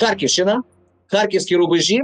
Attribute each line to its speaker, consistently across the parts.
Speaker 1: Харківщина, харківські рубежі.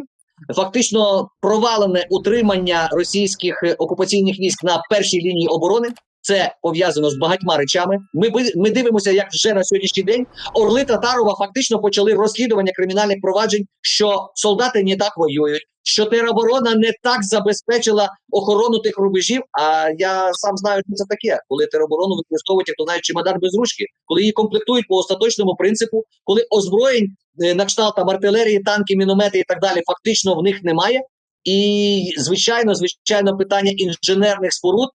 Speaker 1: Фактично провалене утримання російських е, окупаційних військ на першій лінії оборони. Це пов'язано з багатьма речами. Ми ми дивимося, як вже на сьогоднішній день орли Татарова фактично почали розслідування кримінальних проваджень, що солдати не так воюють, що тероборона не так забезпечила охорону тих рубежів. А я сам знаю, що це таке, коли тероборону використовують, як то навіть чемодан без ручки, коли її комплектують по остаточному принципу, коли озброєнь е, на кшталт артилерії, танки, міномети і так далі, фактично в них немає. І звичайно, звичайно, питання інженерних споруд.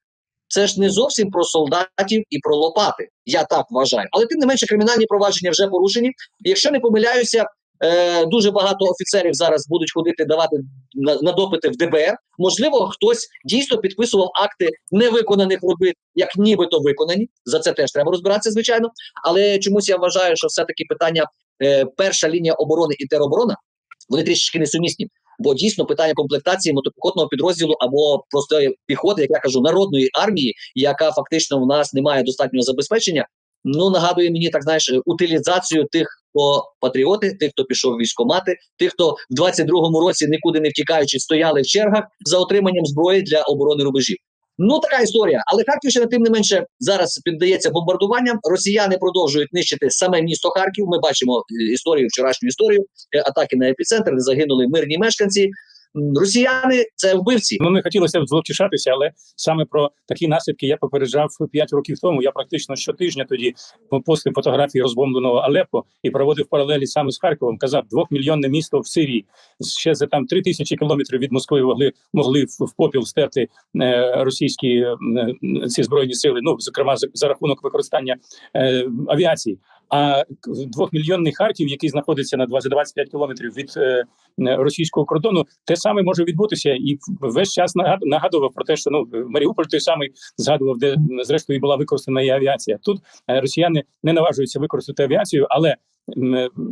Speaker 1: Це ж не зовсім про солдатів і про лопати. Я так вважаю. Але тим не менше, кримінальні провадження вже порушені. Якщо не помиляюся, е, дуже багато офіцерів зараз будуть ходити давати на, на допити в ДБР. Можливо, хтось дійсно підписував акти невиконаних робіт, як нібито виконані. За це теж треба розбиратися, звичайно. Але чомусь я вважаю, що все-таки питання е, перша лінія оборони і тероборона вони трішечки несумісні. Бо дійсно питання комплектації мотопіхотного підрозділу або просто піхоти, як я кажу, народної армії, яка фактично в нас не має достатнього забезпечення. Ну нагадує мені так, знаєш, утилізацію тих, хто патріоти, тих, хто пішов в військкомати, тих, хто в 22-му році нікуди не втікаючи, стояли в чергах за отриманням зброї для оборони рубежів. Ну така історія. Але Харківщина, тим не менше, зараз піддається бомбардуванням. Росіяни продовжують нищити саме місто Харків. Ми бачимо е, історію, вчорашню історію е, атаки на епіцентр, де загинули мирні мешканці. Росіяни це вбивці.
Speaker 2: Ну не хотілося б зловтішатися, але саме про такі наслідки я попереджав 5 років тому. Я практично щотижня тоді постив фотографії розбомбленого Алеппо і проводив паралелі саме з Харковом. Казав, двохмільйонне місто в Сирії ще за там три тисячі кілометрів від Москви могли могли в попіл стерти е, російські е, ці збройні сили. Ну зокрема за, за рахунок використання е, авіації. А двохмільйонний Харків, який знаходиться на 20 25 кілометрів від е, е, російського кордону, те саме може відбутися, і весь час нагад- нагадував про те, що ну Маріуполь той самий згадував, де зрештою була використана і авіація. Тут е, росіяни не наважуються використати авіацію, але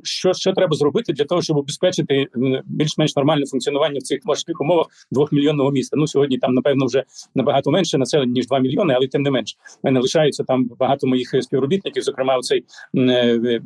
Speaker 2: що, що треба зробити для того, щоб обезпечити більш-менш нормальне функціонування в цих важких умовах двохмільйонного міста? Ну сьогодні там напевно вже набагато менше населення ніж 2 мільйони, але тим не менш в мене лишаються там багато моїх е, співробітників, зокрема оцей м, е,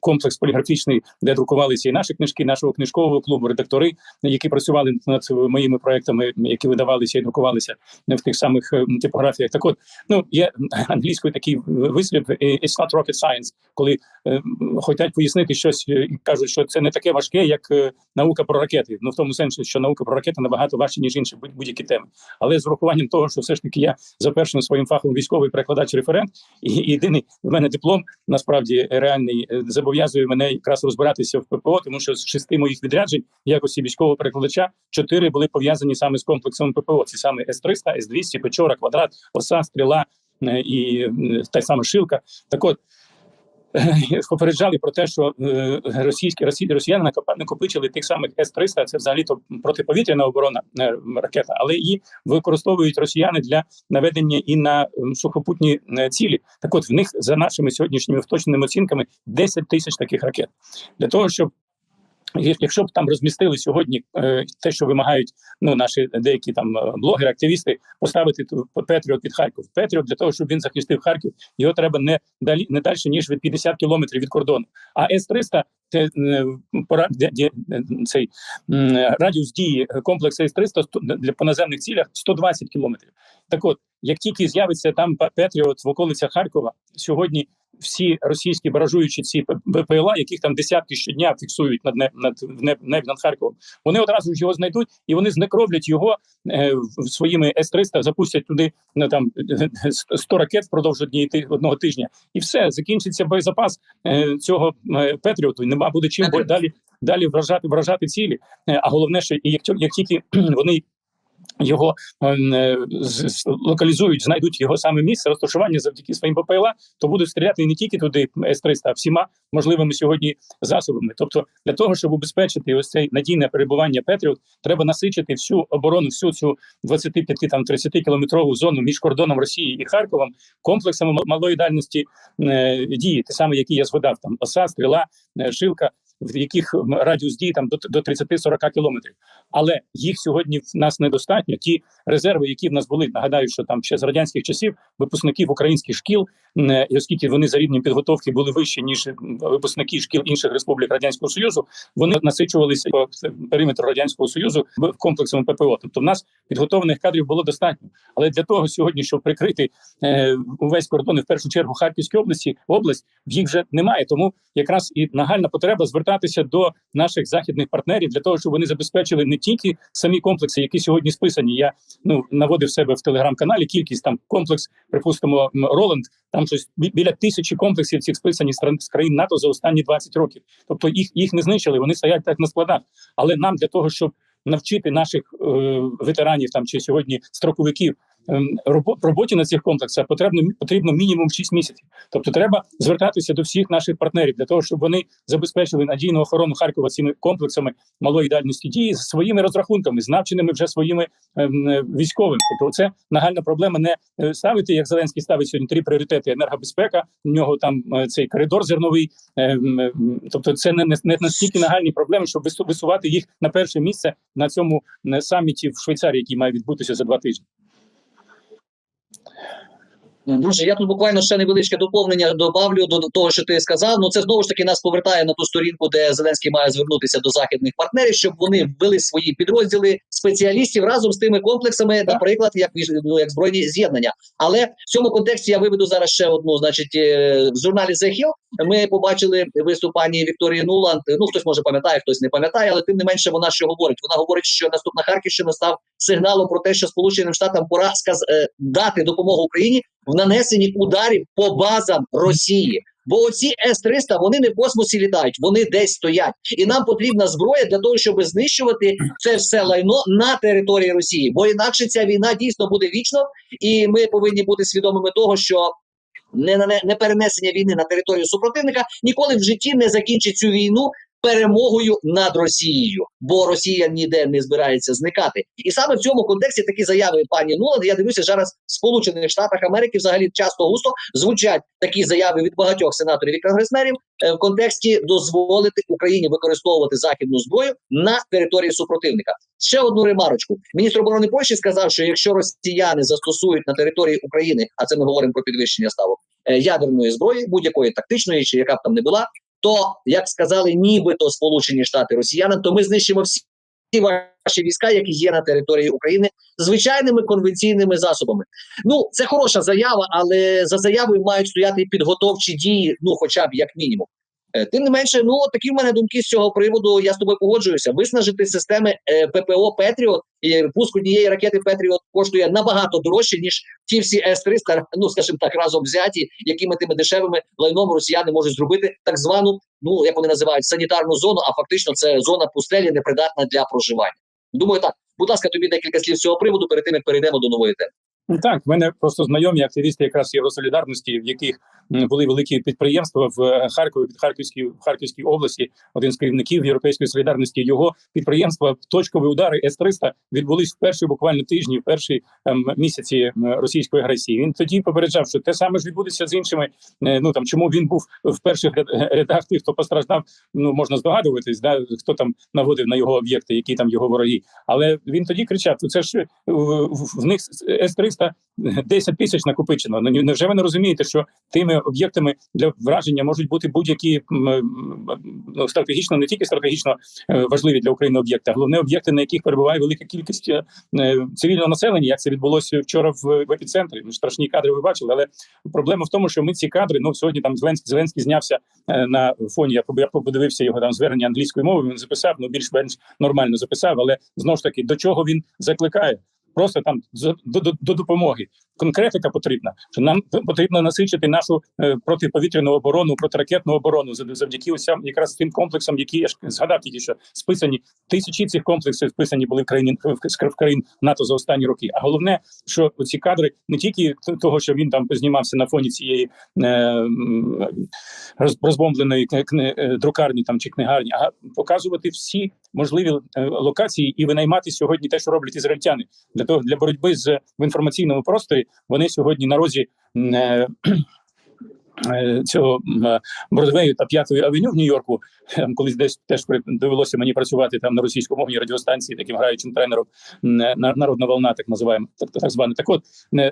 Speaker 2: комплекс поліграфічний, де друкувалися і наші книжки, нашого книжкового клубу, редактори, які працювали над моїми проектами, які видавалися і друкувалися в тих самих е, типографіях. Так от ну є англійською такий вислів е, «it's not rocket science», коли е, хочуть пояснити щось е, і кажуть, що це не таке важке, як е, наука про ракети. Ну в тому сенсі, що наука про ракети набагато важче ніж інші будь- будь-які теми. Але з врахуванням того, що все ж таки я за першим своїм фахом військовий перекладач-референт, і єдиний в мене диплом насправді реальний е, зобов'язує мене якраз розбиратися в ППО, тому що з шести моїх відряджень в якості військового перекладача чотири були пов'язані саме з комплексом ППО. Це саме С-300, С-200, Печора, Квадрат, Оса, Стріла і та сама Шилка. Так от. Попереджали про те, що е, російські росі, росіяни накопичили тих самих С-300, це взагалі то протиповітряна оборона е, ракета, але її використовують росіяни для наведення і на сухопутні е, цілі. Так от в них за нашими сьогоднішніми вточними оцінками 10 тисяч таких ракет для того, щоб Якщо б там розмістили сьогодні е, те, що вимагають ну наші деякі там е, блогери, активісти, поставити Петріот під Харків. Петріот для того, щоб він захистив Харків, його треба не далі не далі ніж від 50 кілометрів від кордону. А С 300 це е, пора де, де, е, цей радіус дії комплексу С 300 для по наземних цілях 120 кілометрів. Так от, як тільки з'явиться там Петріот в околицях Харкова, сьогодні всі російські баражуючі ці БПЛА, яких там десятки щодня фіксують над над в неб- небі над Харковом, вони одразу ж його знайдуть і вони знекровлять його е, своїми С-300, запустять туди ну, там 100 ракет впродовж однієї ти- одного тижня, і все закінчиться боєзапас е, цього е, Петріоту. Нема буде чим далі далі вражати вражати цілі. Е, А головне, що як, як тільки вони його е, з- локалізують, знайдуть його саме місце розташування завдяки своїм ППЛА, то будуть стріляти не тільки туди С-300, а всіма можливими сьогодні засобами. Тобто, для того, щоб убезпечити ось це надійне перебування Петріот, треба насичити всю оборону, всю цю 25 там 30 кілометрову зону між кордоном Росії і Харковом комплексами малої дальності е, дії, те саме, які я згадав, там оса, стріла, е, шилка. В яких радіус дії там до, до 30-40 кілометрів. Але їх сьогодні в нас недостатньо. Ті резерви, які в нас були, нагадаю, що там ще з радянських часів випускників українських шкіл, і оскільки вони за рівнем підготовки були вищі ніж випускники шкіл інших республік радянського союзу, вони насичувалися по периметру радянського союзу комплексом ППО. Тобто, в нас підготовлених кадрів було достатньо. Але для того сьогодні, щоб прикрити е, увесь кордон, і в першу чергу Харківській області, область їх вже немає. Тому якраз і нагальна потреба звертатися до наших західних партнерів для того, щоб вони забезпечили не тільки самі комплекси, які сьогодні списані. Я ну наводив себе в телеграм-каналі кількість там комплекс, припустимо, Роланд. Там щось біля тисячі комплексів цих списані з країн НАТО за останні 20 років. Тобто їх їх не знищили, вони стоять так на складах. Але нам для того, щоб навчити наших е, ветеранів там чи сьогодні строковиків роботі на цих комплексах потрібно потрібно мінімум 6 місяців. Тобто, треба звертатися до всіх наших партнерів для того, щоб вони забезпечили надійну охорону Харкова цими комплексами малої дальності дії з своїми розрахунками, з навченими вже своїми ем, е, військовими. Тобто, це нагальна проблема не е, ставити, як Зеленський ставить сьогодні три пріоритети: енергобезпека, в нього там е, цей коридор зерновий. Ем, Тобто, це не, не, настільки нагальні проблеми, щоб вису- висувати їх на перше місце на цьому саміті в Швейцарії, який має відбутися за два тижні.
Speaker 1: Друже, я тут буквально ще невеличке доповнення добавлю до того, що ти сказав. Ну це знову ж таки нас повертає на ту сторінку, де Зеленський має звернутися до західних партнерів, щоб вони ввели свої підрозділи спеціалістів разом з тими комплексами, наприклад, як ну, як збройні з'єднання. Але в цьому контексті я виведу зараз ще одну. Значить, е, в журналі The Hill ми побачили виступ пані Вікторії Нуланд. Ну хтось може пам'ятає, хтось не пам'ятає, але тим не менше вона що говорить. Вона говорить, що наступна Харківщина став сигналом про те, що Сполученим Штатам пора сказ е, дати допомогу Україні в нанесенні ударів по базам Росії. Бо оці С-300, вони не в космосі літають, вони десь стоять. І нам потрібна зброя для того, щоб знищувати це все лайно на території Росії. Бо інакше ця війна дійсно буде вічно, і ми повинні бути свідомими того, що не, не, не перенесення війни на територію супротивника ніколи в житті не закінчить цю війну перемогою над Росією, бо Росія ніде не збирається зникати. І саме в цьому контексті такі заяви пані Нуланд, я дивлюся зараз в Сполучених Штатах Америки взагалі часто густо звучать такі заяви від багатьох сенаторів і конгресменів е, в контексті дозволити Україні використовувати західну зброю на території супротивника. Ще одну ремарочку. Міністр оборони Польщі сказав, що якщо росіяни застосують на території України, а це ми говоримо про підвищення ставок е, ядерної зброї, будь-якої тактичної, чи яка б там не була, то як сказали, нібито Сполучені Штати росіянам, то ми знищимо всі ваші війська, які є на території України, звичайними конвенційними засобами. Ну це хороша заява, але за заявою мають стояти підготовчі дії, ну хоча б як мінімум. Е, Тим не менше, ну такі в мене думки з цього приводу. Я з тобою погоджуюся. Виснажити системи е, ППО Петріот і пуск однієї ракети Петріот коштує набагато дорожче ніж ті всі С-300, ну скажімо так, разом взяті, якими тими дешевими лайном росіяни можуть зробити так звану, ну як вони називають, санітарну зону. А фактично це зона пустелі непридатна для проживання. Думаю, так. Будь ласка, тобі декілька слів з цього приводу перед тим як перейдемо до нової теми.
Speaker 2: Ну, Так, в мене просто знайомі активісти якраз Євросолідарності, в яких були великі підприємства в е, Харкові, під Харківській в Харківській області. Один з керівників Європейської солідарності. Його підприємства точкові удари С-300 відбулись в перші буквально тижні, в перші ем, місяці російської агресії. Він тоді попереджав, що те саме ж відбудеться з іншими. е, Ну там чому він був в перших рядах тих, хто постраждав. Ну можна здогадуватись, да хто там наводив на його об'єкти, які там його вороги. Але він тоді кричав: це ж е, в них С-300 10 тисяч накопичено. Ну невже ви не розумієте, що тими об'єктами для враження можуть бути будь-які ну, стратегічно, не тільки стратегічно е, важливі для України об'єкти, а головне об'єкти, на яких перебуває велика кількість е, е, цивільного населення, як це відбулося вчора в, в епіцентрі. Ну, страшні кадри ви бачили, але проблема в тому, що ми ці кадри, ну сьогодні там Зеленський Зеленський знявся на фоні. Я подивився його там звернення англійською мовою. Він записав, ну більш-менш нормально записав, але знову ж таки до чого він закликає. Просто там до, до, до допомоги. Конкретика потрібна. Що нам потрібно насичити нашу е, протиповітряну оборону, протиракетну оборону зав- завдяки цям- якраз тим комплексам, які я ж згадав тільки що списані. Тисячі цих комплексів списані були в країні в, країн НАТО за останні роки. А головне, що ці кадри не тільки того, що він там знімався на фоні цієї е, роз- розбомбленої е, друкарні там чи книгарні, а показувати всі можливі е, локації і винаймати сьогодні те, що роблять ізраїльтяни для того для боротьби з в інформаційному просторі. Вони сьогодні на розі е, е, цього е, Бродвею та П'ятої авеню в Нью-Йорку. е, Колись десь теж довелося мені працювати там на російськомовній радіостанції, таким граючим тренером е, на- народна волна, так називаємо так, так зване. Так, от на,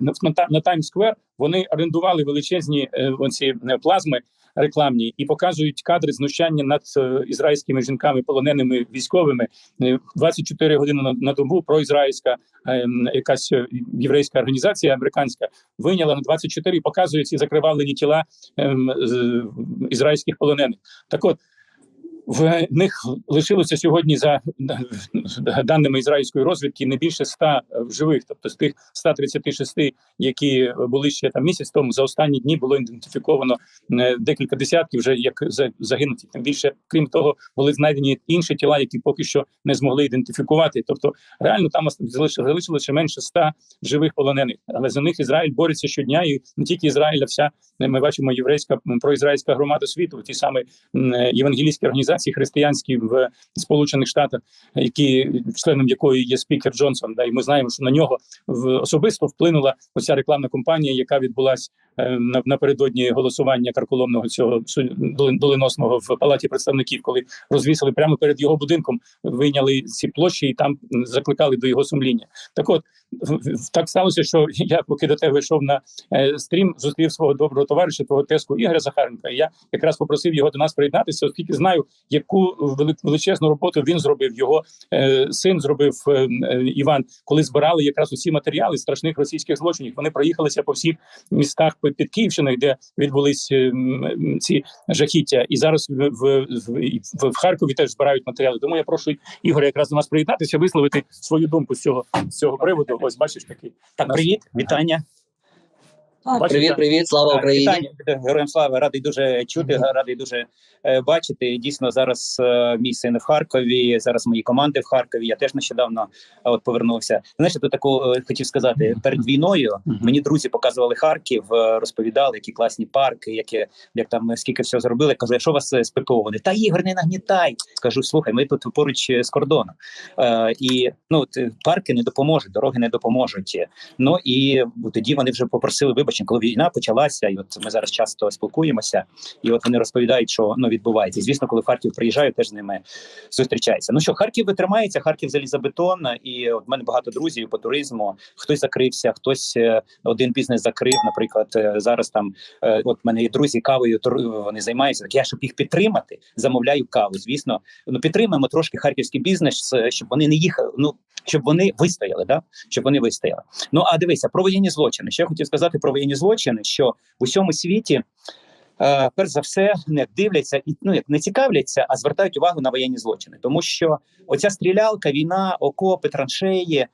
Speaker 2: на, Таймс-сквер вони орендували величезні е, оці е, плазми рекламні і показують кадри знущання над е, ізраїльськими жінками, полоненими військовими. Е, 24 години на, добу проізраїльська е, якась е, єврейська організація американська виняла на 24 і показує ці закривавлені тіла ем, ізраїльських полонених. Так от в них лишилося сьогодні за даними ізраїльської розвідки не більше 100 живих, тобто з тих 136, які були ще там місяць тому. За останні дні було ідентифіковано е, декілька десятків, вже як за- загинуті. Тим більше, крім того, були знайдені інші тіла, які поки що не змогли ідентифікувати. Тобто, реально там залишилося менше 100 живих полонених, але за них Ізраїль бореться щодня, і не тільки Ізраїль, а вся е, ми бачимо єврейська проізраїльська громада світу, ті самі м, е, євангелійські організації християнські в Сполучених Штатах, які членом якої є спікер Джонсон. Да, і ми знаємо, що на нього в особисто вплинула оця рекламна кампанія, яка відбулась е, на- напередодні голосування карколомного цього доленосного в палаті представників, коли розвісили прямо перед його будинком, вийняли ці площі і там закликали до його сумління. Так от так сталося, що я поки до тебе йшов на е, стрім, зустрів свого доброго товариша, твого теску Ігоря Захаренка. І я якраз попросив його до нас приєднатися, оскільки знаю, яку величезну роботу він зробив. Його е, син зробив е, е, Іван, коли збирали якраз усі матеріали страшних російських злочинів. Вони проїхалися по всіх містах під Київщиною, де відбулись е, ці жахіття, і зараз в, в, в, в, в Харкові теж збирають матеріали. Тому я прошу Ігоря якраз до нас приєднатися, висловити свою думку з цього з цього приводу. Ось бачиш такий.
Speaker 3: Так, привіт, вітання.
Speaker 1: Привіт, привіт, слава Україні.
Speaker 3: Вітання героям слави, радий дуже чути, радий дуже е, бачити. Дійсно, зараз е, мій син в Харкові. Зараз мої команди в Харкові. Я теж нещодавно е, от повернувся. Знаєш, я тут таку е, хотів сказати перед війною.
Speaker 2: Мгм.
Speaker 3: Мені друзі показували Харків, е, розповідали, які класні парки, які як там е, скільки всього зробили. Кажу, а що вас е, з ППО? Вони та ігор не нагнітай. Кажу, слухай, ми тут поруч е, з кордоном. Е, і ну от, е, парки не допоможуть, дороги не допоможуть. Ну і тоді вони вже попросили вибачення, коли війна почалася, і от ми зараз часто спілкуємося, і от вони розповідають, що ну відбувається. Звісно, коли в Харків приїжджаю, теж з ними зустрічаюся. Ну що, Харків витримається, Харків залізобетон, і от в мене багато друзів по туризму. Хтось закрився, хтось е, один бізнес закрив. Наприклад, е, зараз там е, от в мене є друзі кавою, вони займаються. Так я щоб їх підтримати, замовляю каву. Звісно, ну підтримаємо трошки харківський бізнес, щоб вони не їхали. Ну щоб вони вистояли, да щоб вони вистояли. Ну а дивися про воєнні злочини. Ще я хотів сказати про воєнні злочини, що в усьому світі. Е, перш за все не дивляться і ну як не цікавляться, а звертають увагу на воєнні злочини, тому що оця стрілялка, війна, окопи, траншеї, е,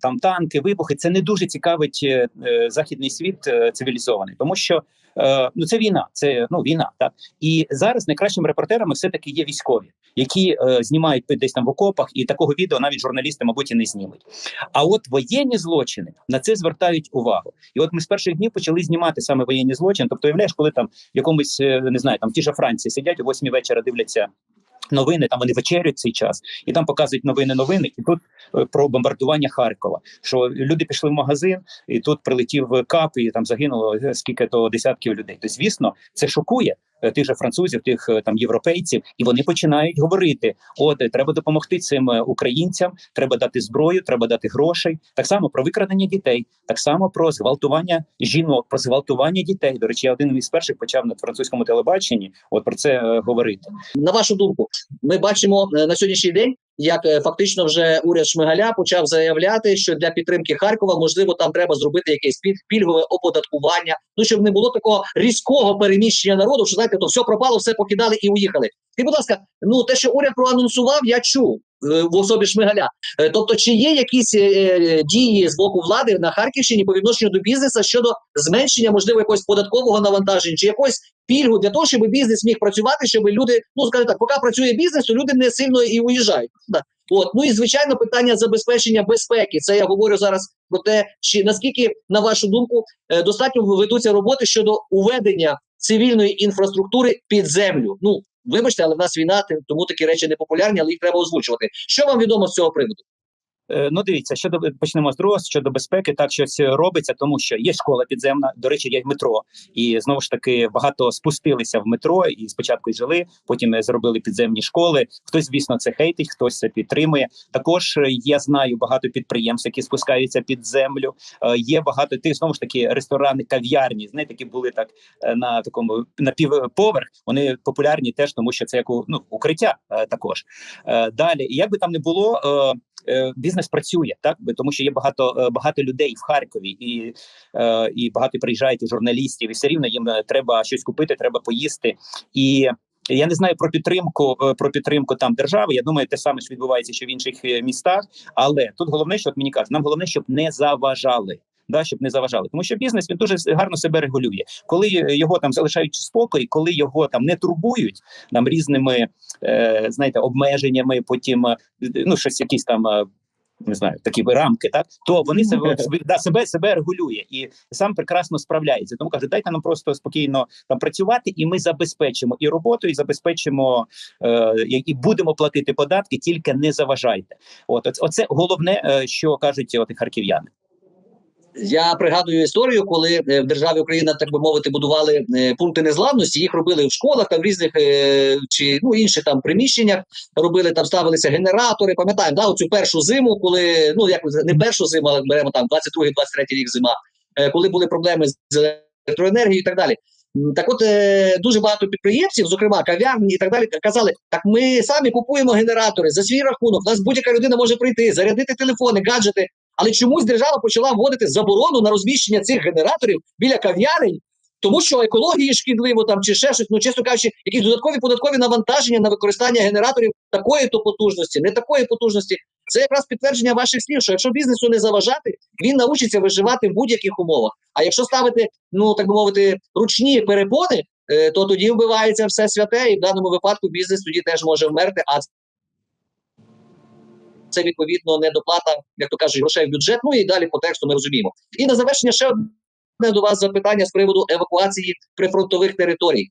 Speaker 3: там танки, вибухи це не дуже цікавить е, е, західний світ е, цивілізований, тому що е, ну це війна, це ну війна, так і зараз найкращими репортерами все таки є військові, які е, знімають десь там в окопах, і такого відео навіть журналісти, мабуть, і не знімуть. А от воєнні злочини на це звертають увагу. І от ми з перших днів почали знімати саме воєнні злочини. Тобто, уявляєш, коли там в якомусь е, не знаю, там ті ж Франції сидять о 8 вечора, дивляться. Новини там вони вечерять цей час, і там показують новини. Новини, і тут е, про бомбардування Харкова. Що люди пішли в магазин, і тут прилетів кап, і там загинуло е, скільки то десятків людей. То звісно, це шокує тих же французів, тих е, там європейців, і вони починають говорити: от е, треба допомогти цим е, українцям, треба дати зброю, треба дати грошей. Так само про викрадення дітей, так само про зґвалтування жінок, про зґвалтування дітей. До речі, я один із перших почав на французькому телебаченні. От про це е, говорити.
Speaker 1: На вашу думку, ми бачимо е, на сьогоднішній день, як е, фактично вже уряд Шмигаля почав заявляти, що для підтримки Харкова можливо там треба зробити якесь піль- пільгове оподаткування. Ну щоб не було такого різкого переміщення народу, що знаєте, то все пропало, все покидали і уїхали. І, будь ласка, ну те, що уряд проанонсував, я чув в особі Шмигаля. Е, Тобто, чи є якісь е, е, дії з боку влади на Харківщині по відношенню до бізнесу щодо зменшення можливо якогось податкового навантаження, чи якось пільгу для того, щоб бізнес міг працювати, щоб люди, ну скажімо так, поки працює бізнес, то люди не сильно і уїжджають. От ну і звичайно, питання забезпечення безпеки. Це я говорю зараз про те, чи наскільки, на вашу думку, е, достатньо ведуться роботи щодо уведення цивільної інфраструктури під землю. Ну вибачте, але в нас війна, тому такі речі не популярні, але їх треба озвучувати. Що вам відомо з цього приводу?
Speaker 3: Е, Ну, дивіться, щодо почнемо з другого щодо безпеки, так щось робиться, тому що є школа підземна. До речі, є метро, і знову ж таки багато спустилися в метро і спочатку жили, потім е, зробили підземні школи. Хтось, звісно, це хейтить, хтось це підтримує. Також е, я знаю багато підприємств, які спускаються під землю. Е, Є багато тих знову ж таки ресторани, кав'ярні. Знаєте, які були так е, на такому напівповерх. Вони популярні теж, тому що це як у- ну укриття е, також. Е, Далі, як би там не було. Е, Бізнес працює так, тому що є багато е, багато людей в Харкові, і е, і багато приїжджають і журналістів, і все рівно їм треба щось купити, треба поїсти. І я не знаю про підтримку про підтримку там держави. Я думаю, те саме ж відбувається, що в інших містах. Але тут головне, що от мені кажуть, нам головне, щоб не заважали. Да, щоб не заважали, тому що бізнес він дуже гарно себе регулює. Коли е, його там залишають спокій, коли його там не турбують там різними е, знаєте обмеженнями, потім е, ну щось якісь там. е, Не знаю, такі би рамки, так то вони себе да, себе себе регулює і сам прекрасно справляється. Тому кажуть, дайте нам просто спокійно там працювати, і ми забезпечимо і роботу, і забезпечимо е, і будемо платити податки, тільки не заважайте. От оце, головне, що кажуть от харків'яни.
Speaker 1: Я пригадую історію, коли е, в державі Україна, так би мовити, будували е, пункти незламності. Їх робили в школах, там в різних е, чи ну інших там приміщеннях. Робили там, ставилися генератори. Пам'ятаємо, да, оцю першу зиму, коли ну як не першу зиму, але беремо там 22-23 рік зима, коли були проблеми з електроенергією і так далі. Так, от дуже багато підприємців, зокрема кав'ярні і так далі, казали: так ми самі купуємо генератори за свій рахунок. Нас будь-яка людина може прийти, зарядити телефони, гаджети. Але чомусь держава почала вводити заборону на розміщення цих генераторів біля кав'ярень, тому що екології шкідливо там чи ще щось, ну чесно кажучи, якісь додаткові податкові навантаження на використання генераторів такої то потужності, не такої потужності. Це якраз підтвердження ваших слів, що якщо бізнесу не заважати, він научиться виживати в будь-яких умовах. А якщо ставити, ну так би мовити, ручні перепони, е, то тоді вбивається все святе, і в даному випадку бізнес тоді теж може вмерти. А це відповідно недоплата, як то кажуть, грошей в бюджет. Ну і далі по тексту ми розуміємо. І на завершення ще одне до вас запитання з приводу евакуації прифронтових територій.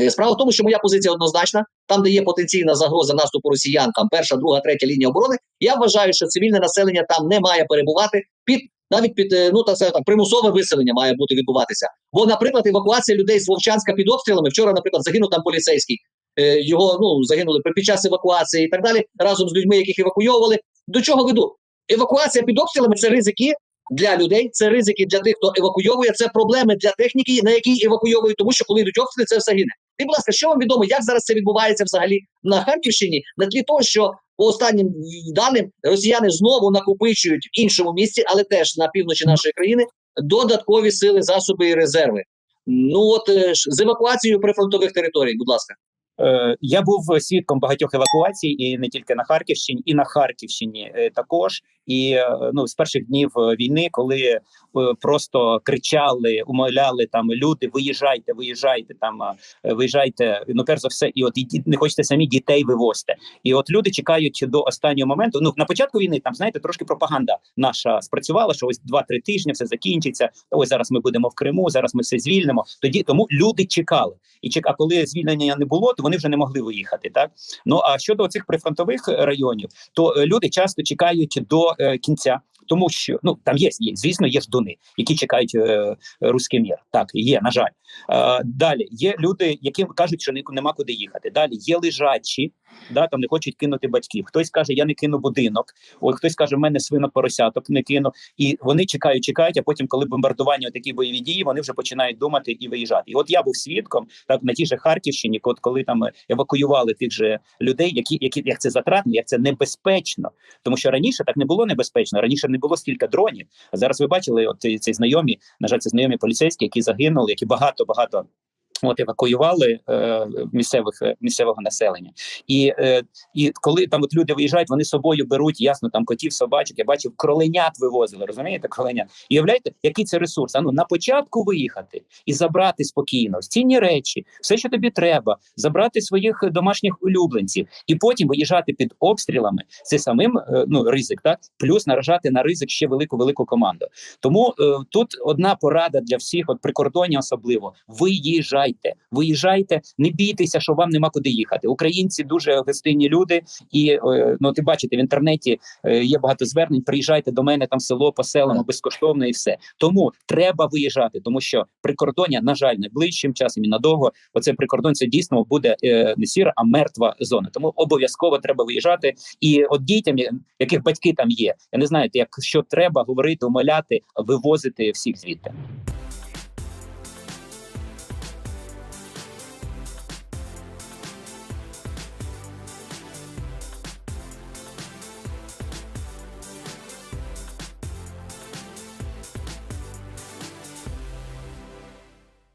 Speaker 1: Е, Справа в тому, що моя позиція однозначна. Там, де є потенційна загроза наступу росіян, там перша, друга, третя лінія оборони. Я вважаю, що цивільне населення там не має перебувати під навіть під е, ну та це там примусове виселення має бути відбуватися. Бо, наприклад, евакуація людей з Вовчанська під обстрілами. Вчора, наприклад, загинув там поліцейський. Е, Його ну загинули під час евакуації і так далі, разом з людьми, яких евакуйовували. До чого веду? Евакуація під обстрілами це ризики для людей, це ризики для тих, хто евакуйовує, це проблеми для техніки, на якій евакуйовують, тому що коли йдуть обстріли, це все гине. І, будь ласка, що вам відомо, як зараз це відбувається взагалі на Харківщині, на тлі того, що по останнім даним росіяни знову накопичують в іншому місці, але теж на півночі нашої країни додаткові сили, засоби і резерви. Ну от е, з евакуацією прифронтових територій, будь ласка.
Speaker 3: Е, Я був свідком багатьох евакуацій, і не тільки на Харківщині, і на Харківщині е, також. І е, ну з перших днів е, війни, коли е, просто кричали, умовляли там люди: виїжджайте, виїжджайте там, виїжджайте. Ну перш за все, і от і не хочете самі дітей вивозьте. І от люди чекають до останнього моменту. Ну на початку війни там знаєте, трошки пропаганда наша спрацювала, що ось 2-3 тижні все закінчиться. Ось зараз ми будемо в Криму, зараз ми все звільнимо. Тоді тому люди чекали. І чек, коли звільнення не було, то вони вже не могли виїхати. Так ну а щодо цих прифронтових районів, то люди часто чекають до кінця. Тому що ну там є, є звісно, є ждуни, які чекають е, руський мір. Так є, на жаль. Е, далі є люди, яким кажуть, що нема куди їхати. Далі є лежачі, да там не хочуть кинути батьків. Хтось каже, я не кину будинок. Ой, хтось каже, в мене свинок поросяток не кину. І вони чекають, чекають. А потім, коли бомбардування, такі бойові дії, вони вже починають думати і виїжджати. І от я був свідком так на тій же Харківщині, от коли там евакуювали тих же людей, які які як це затратно, як це небезпечно. Тому що раніше так не було небезпечно. Раніше не було стільки дронів. Зараз ви бачили, от ці, ці знайомі, на жаль, це знайомі поліцейські, які загинули, які багато багато. От евакуювали е, місцевих е, місцевого населення, і е, і коли там от люди виїжджають, вони собою беруть ясно там котів, собачок. Я бачив, кроленят вивозили. Розумієте, кроленят. І уявляєте, який це ресурс? А ну на початку виїхати і забрати спокійно цінні речі, все, що тобі треба, забрати своїх домашніх улюбленців, і потім виїжджати під обстрілами. Це самим е, ну ризик, так плюс наражати на ризик ще велику велику команду. Тому е, тут одна порада для всіх, от прикордоння особливо: виїжджайте. Виїжджайте, виїжджайте, не бійтеся, що вам нема куди їхати. Українці дуже гостинні люди, і е, ну ти бачите, в інтернеті е, є багато звернень. Приїжджайте до мене там село по селам безкоштовно і все. Тому треба виїжджати, тому що прикордоння, на жаль, найближчим часом і надовго. Оце прикордоння це дійсно буде е, не сіра, а мертва зона. Тому обов'язково треба виїжджати. І от дітям, яких батьки там є, я не знаю, як що треба говорити, умоляти, вивозити всіх звідти.